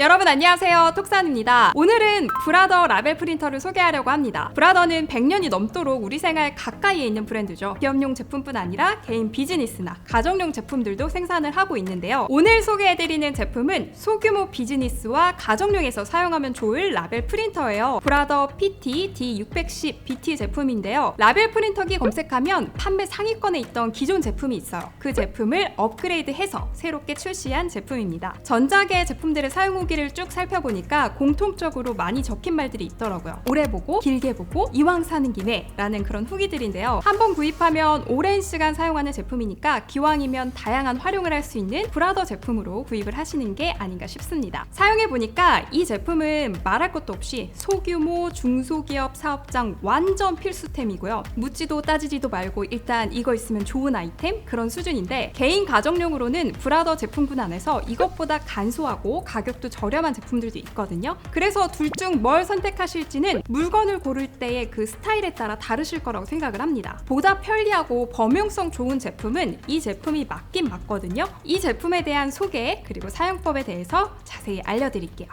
여러분 안녕하세요. 톡산입니다. 오늘은 브라더 라벨 프린터를 소개하려고 합니다. 브라더는 100년이 넘도록 우리 생활 가까이에 있는 브랜드죠. 기업용 제품뿐 아니라 개인 비즈니스나 가정용 제품들도 생산을 하고 있는데요. 오늘 소개해드리는 제품은 소규모 비즈니스와 가정용에서 사용하면 좋을 라벨 프린터예요. 브라더 PT D610 BT 제품인데요. 라벨 프린터기 검색하면 판매 상위권에 있던 기존 제품이 있어요. 그 제품을 업그레이드해서 새롭게 출시한 제품입니다. 전작의 제품들의 사용 후 기를 쭉 살펴보니까 공통적으로 많이 적힌 말들이 있더라고요. 오래 보고 길게 보고 이왕 사는 김에 라는 그런 후기들인데요. 한번 구입하면 오랜 시간 사용하는 제품이니까 기왕이면 다양한 활용을 할 수 있는 브라더 제품으로 구입을 하시는 게 아닌가 싶습니다. 사용해 보니까 이 제품은 말할 것도 없이 소규모 중소기업 사업장 완전 필수템이고요. 묻지도 따지지도 말고 일단 이거 있으면 좋은 아이템 그런 수준인데 개인 가정용으로는 브라더 제품군 안에서 이것보다 간소하고 가격도 저렴한 제품들도 있거든요. 그래서 둘 중 뭘 선택하실지는 물건을 고를 때의 그 스타일에 따라 다르실 거라고 생각을 합니다. 보다 편리하고 범용성 좋은 제품은 이 제품이 맞긴 맞거든요. 이 제품에 대한 소개 그리고 사용법에 대해서 자세히 알려드릴게요.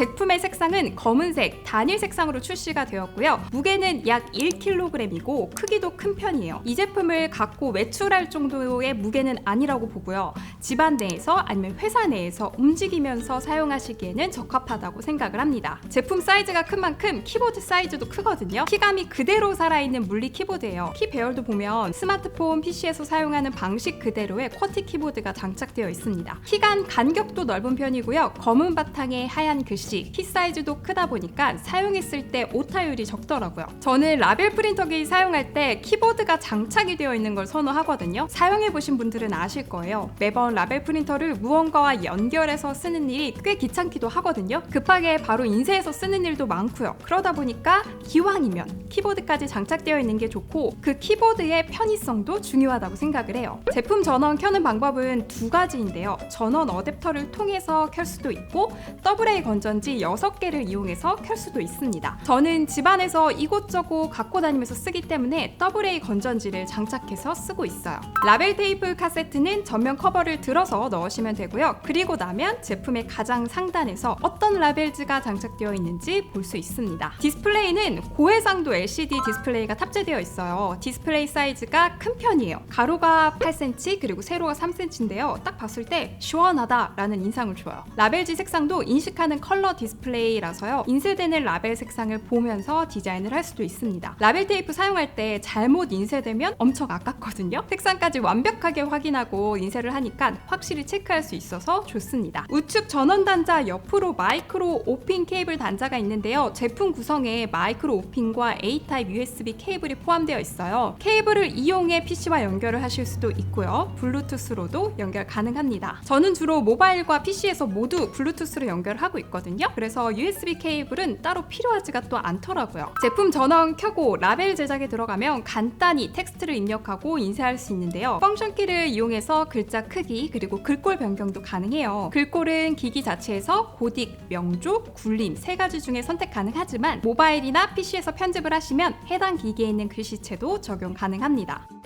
제품의 색상은 검은색 단일 색상으로 출시가 되었고요. 무게는 약 1kg이고 크기도 큰 편이에요. 이 제품을 갖고 외출할 정도의 무게는 아니라고 보고요. 집안 내에서 아니면 회사 내에서 움직이면서 사용하시기에는 적합하다고 생각을 합니다. 제품 사이즈가 큰 만큼 키보드 사이즈도 크거든요. 키감이 그대로 살아있는 물리 키보드예요. 키 배열도 보면 스마트폰 PC에서 사용하는 방식 그대로의 쿼티 키보드가 장착되어 있습니다. 키간 간격도 넓은 편이고요. 검은 바탕에 하얀 글씨, 키 사이즈도 크다 보니까 사용했을 때 오타율이 적더라고요. 저는 라벨 프린터기 사용할 때 키보드가 장착이 되어 있는 걸 선호하거든요. 사용해 보신 분들은 아실 거예요. 매번 라벨 프린터를 무언가와 연결해서 쓰는 일이 꽤 귀찮기도 하거든요. 급하게 바로 인쇄해서 쓰는 일도 많고요. 그러다 보니까 기왕이면 키보드까지 장착되어 있는 게 좋고 그 키보드의 편의성도 중요하다고 생각을 해요. 제품 전원 켜는 방법은 두 가지인데요. 전원 어댑터를 통해서 켤 수도 있고 AA 건전 지 6개를 이용해서 켤 수도 있습니다. 저는 집안에서 이곳저곳 갖고 다니면서 쓰기 때문에 AA 건전지를 장착해서 쓰고 있어요. 라벨 테이프 카세트는 전면 커버를 들어서 넣으시면 되고요. 그리고 나면 제품의 가장 상단에서 어떤 라벨즈가 장착되어 있는지 볼 수 있습니다. 디스플레이는 고해상도 LCD 디스플레이가 탑재되어 있어요. 디스플레이 사이즈가 큰 편이에요. 가로가 8cm 그리고 세로가 3cm인데요. 딱 봤을 때 시원하다라는 인상을 줘요. 라벨지 색상도 인식하는 컬러 디스플레이라서요. 인쇄되는 라벨 색상을 보면서 디자인을 할 수도 있습니다. 라벨 테이프 사용할 때 잘못 인쇄되면 엄청 아깝거든요. 색상까지 완벽하게 확인하고 인쇄를 하니까 확실히 체크할 수 있어서 좋습니다. 우측 전원 단자 옆으로 마이크로 오핀 케이블 단자가 있는데요. 제품 구성에 마이크로 오핀과 A 타입 USB 케이블이 포함되어 있어요. 케이블을 이용해 PC와 연결을 하실 수도 있고요. 블루투스로도 연결 가능합니다. 저는 주로 모바일과 PC에서 모두 블루투스로 연결하고 있거든요. 그래서 USB 케이블은 따로 필요하지가 또 않더라고요. 제품 전원 켜고 라벨 제작에 들어가면 간단히 텍스트를 입력하고 인쇄할 수 있는데요. 펑션 키를 이용해서 글자 크기 그리고 글꼴 변경도 가능해요. 글꼴은 기기 자체에서 고딕, 명조, 굴림 세 가지 중에 선택 가능하지만 모바일이나 PC에서 편집을 하시면 해당 기기에 있는 글씨체도 적용 가능합니다.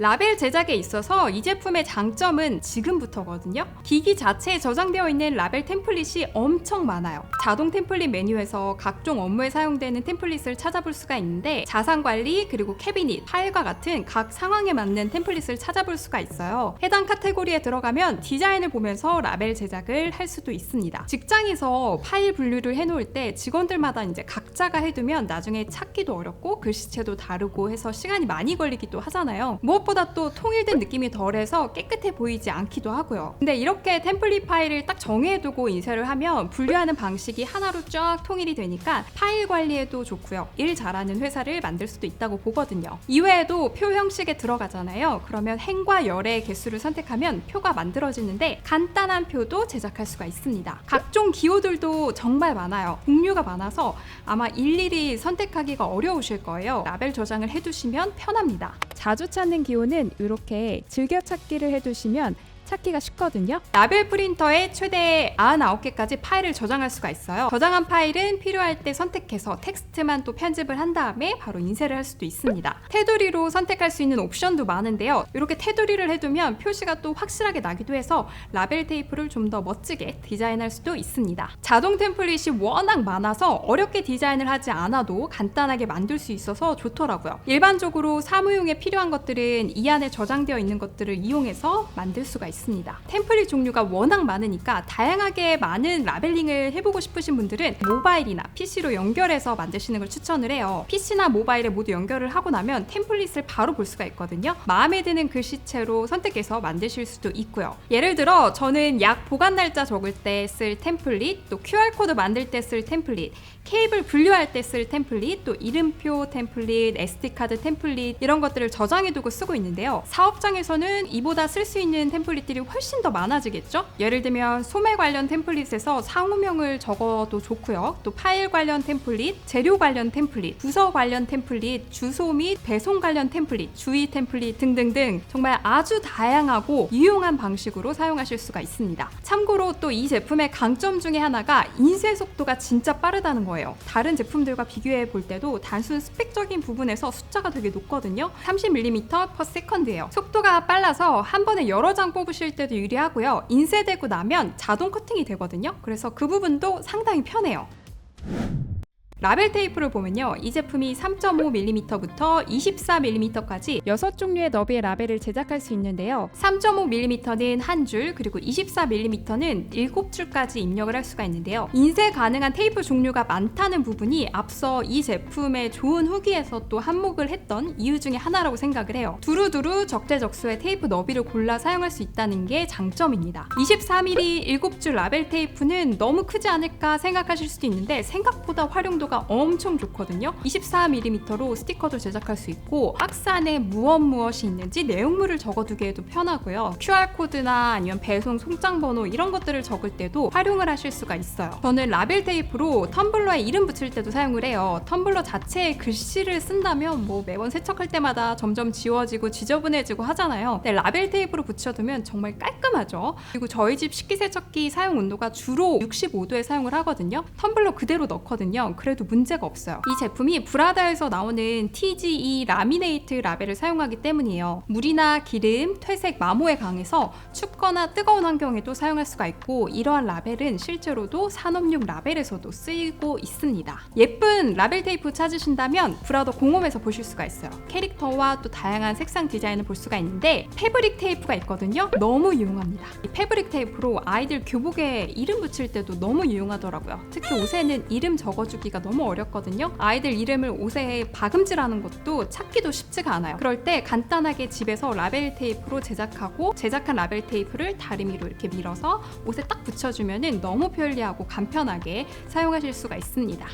라벨 제작에 있어서 이 제품의 장점은 지금부터거든요. 기기 자체에 저장되어 있는 라벨 템플릿이 엄청 많아요. 자동 템플릿 메뉴에서 각종 업무에 사용되는 템플릿을 찾아볼 수가 있는데 자산 관리 그리고 캐비닛, 파일과 같은 각 상황에 맞는 템플릿을 찾아볼 수가 있어요. 해당 카테고리에 들어가면 디자인을 보면서 라벨 제작을 할 수도 있습니다. 직장에서 파일 분류를 해놓을 때 직원들마다 이제 각자가 해두면 나중에 찾기도 어렵고 글씨체도 다르고 해서 시간이 많이 걸리기도 하잖아요. 무엇 보다 또 통일된 느낌이 덜해서 깨끗해 보이지 않기도 하고요. 근데 이렇게 템플릿 파일을 딱 정해두고 인쇄를 하면 분류하는 방식이 하나로 쫙 통일이 되니까 파일 관리에도 좋고요. 일 잘하는 회사를 만들 수도 있다고 보거든요. 이외에도 표 형식에 들어가잖아요. 그러면 행과 열의 개수를 선택하면 표가 만들어지는데 간단한 표도 제작할 수가 있습니다. 각종 기호들도 정말 많아요. 종류가 많아서 아마 일일이 선택하기가 어려우실 거예요. 라벨 저장을 해두시면 편합니다. 자주 찾는 기호는 이렇게 즐겨찾기를 해두시면 찾기가 쉽거든요. 라벨 프린터에 최대 99개까지 파일을 저장할 수가 있어요. 저장한 파일은 필요할 때 선택해서 텍스트만 또 편집을 한 다음에 바로 인쇄를 할 수도 있습니다. 테두리로 선택할 수 있는 옵션도 많은데요. 이렇게 테두리를 해두면 표시가 또 확실하게 나기도 해서 라벨 테이프를 좀 더 멋지게 디자인할 수도 있습니다. 자동 템플릿이 워낙 많아서 어렵게 디자인을 하지 않아도 간단하게 만들 수 있어서 좋더라고요. 일반적으로 사무용에 필요한 것들은 이 안에 저장되어 있는 것들을 이용해서 만들 수가 있습니다. 템플릿 종류가 워낙 많으니까 다양하게 많은 라벨링을 해보고 싶으신 분들은 모바일이나 PC로 연결해서 만드시는 걸 추천을 해요. PC나 모바일에 모두 연결을 하고 나면 템플릿을 바로 볼 수가 있거든요. 마음에 드는 글씨체로 선택해서 만드실 수도 있고요. 예를 들어 저는 약 보관 날짜 적을 때 쓸 템플릿, 또 QR 코드 만들 때 쓸 템플릿, 케이블 분류할 때 쓸 템플릿, 또 이름표 템플릿, SD 카드 템플릿 이런 것들을 저장해두고 쓰고 있는데요. 사업장에서는 이보다 쓸 수 있는 템플릿 들이 훨씬 더 많아지겠죠? 예를 들면 소매 관련 템플릿에서 상호명을 적어도 좋고요. 또 파일 관련 템플릿, 재료 관련 템플릿, 부서 관련 템플릿, 주소 및 배송 관련 템플릿, 주의 템플릿 등등등 정말 아주 다양하고 유용한 방식으로 사용하실 수가 있습니다. 참고로 또 이 제품의 강점 중에 하나가 인쇄 속도가 진짜 빠르다는 거예요. 다른 제품들과 비교해 볼 때도 단순 스펙적인 부분에서 숫자가 되게 높거든요. 30mm per second예요. 속도가 빨라서 한 번에 여러 장 뽑으실 때도 유리하고요. 인쇄되고 나면 자동 커팅이 되거든요. 그래서 그 부분도 상당히 편해요. 라벨 테이프를 보면요. 이 제품이 3.5mm부터 24mm까지 6종류의 너비의 라벨을 제작할 수 있는데요. 3.5mm는 한 줄, 그리고 24mm는 7줄까지 입력을 할 수가 있는데요. 인쇄 가능한 테이프 종류가 많다는 부분이 앞서 이 제품의 좋은 후기에서 또 한몫을 했던 이유 중에 하나라고 생각을 해요. 두루두루 적재적소의 테이프 너비를 골라 사용할 수 있다는 게 장점입니다. 24mm 7줄 라벨 테이프는 너무 크지 않을까 생각하실 수도 있는데 생각보다 활용도 가 엄청 좋거든요. 24mm로 스티커도 제작할 수 있고 박스 안에 무엇 무엇이 있는지 내용물을 적어두기에도 편하고요. QR 코드나 아니면 배송 송장 번호 이런 것들을 적을 때도 활용을 하실 수가 있어요. 저는 라벨 테이프로 텀블러에 이름 붙일 때도 사용을 해요. 텀블러 자체에 글씨를 쓴다면 뭐 매번 세척할 때마다 점점 지워지고 지저분해지고 하잖아요. 근데 라벨 테이프로 붙여두면 정말 깔끔하죠. 그리고 저희 집 식기세척기 사용 온도가 주로 65도에 사용을 하거든요. 텀블러 그대로 넣거든요. 그래도 문제가 없어요. 이 제품이 브라다에서 나오는 TGE 라미네이트 라벨을 사용하기 때문이에요. 물이나 기름, 퇴색, 마모에 강해서 춥거나 뜨거운 환경에도 사용할 수가 있고 이러한 라벨은 실제로도 산업용 라벨에서도 쓰이고 있습니다. 예쁜 라벨 테이프 찾으신다면 브라더 공홈에서 보실 수가 있어요. 캐릭터와 또 다양한 색상 디자인을 볼 수가 있는데 패브릭 테이프가 있거든요. 너무 유용합니다. 이 패브릭 테이프로 아이들 교복에 이름 붙일 때도 너무 유용하더라고요. 특히 옷에는 이름 적어주기가 너무 어렵거든요. 아이들 이름을 옷에 박음질하는 것도 찾기도 쉽지가 않아요. 그럴 때 간단하게 집에서 라벨 테이프로 제작하고 제작한 라벨 테이프를 다리미로 이렇게 밀어서 옷에 딱 붙여주면 너무 편리하고 간편하게 사용하실 수가 있습니다.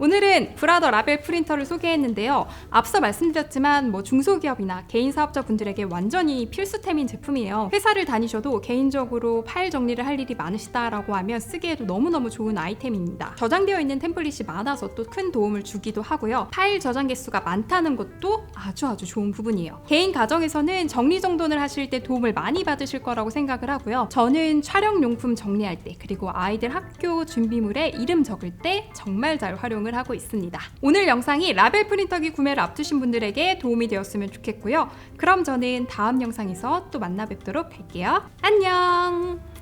오늘은 브라더 라벨 프린터를 소개했는데요. 앞서 말씀드렸지만 뭐 중소기업이나 개인 사업자 분들에게 완전히 필수템인 제품이에요. 회사를 다니셔도 개인적으로 파일 정리를 할 일이 많으시다라고 하면 쓰기에도 너무너무 좋은 아이템입니다. 저장되어 있는 템플릿이 많아서 또 큰 도움을 주기도 하고요. 파일 저장 개수가 많다는 것도 아주 아주 좋은 부분이에요. 개인 가정에서는 정리 정돈을 하실 때 도움을 많이 받으실 거라고 생각을 하고요. 저는 촬영 용품 정리할 때 그리고 아이들 학교 준비물에 이름 적을 때 정말 잘 활용 을 하고 있습니다. 오늘 영상이 라벨 프린터기 구매를 앞두신 분들에게 도움이 되었으면 좋겠고요. 그럼 저는 다음 영상에서 또 만나 뵙도록 할게요. 안녕!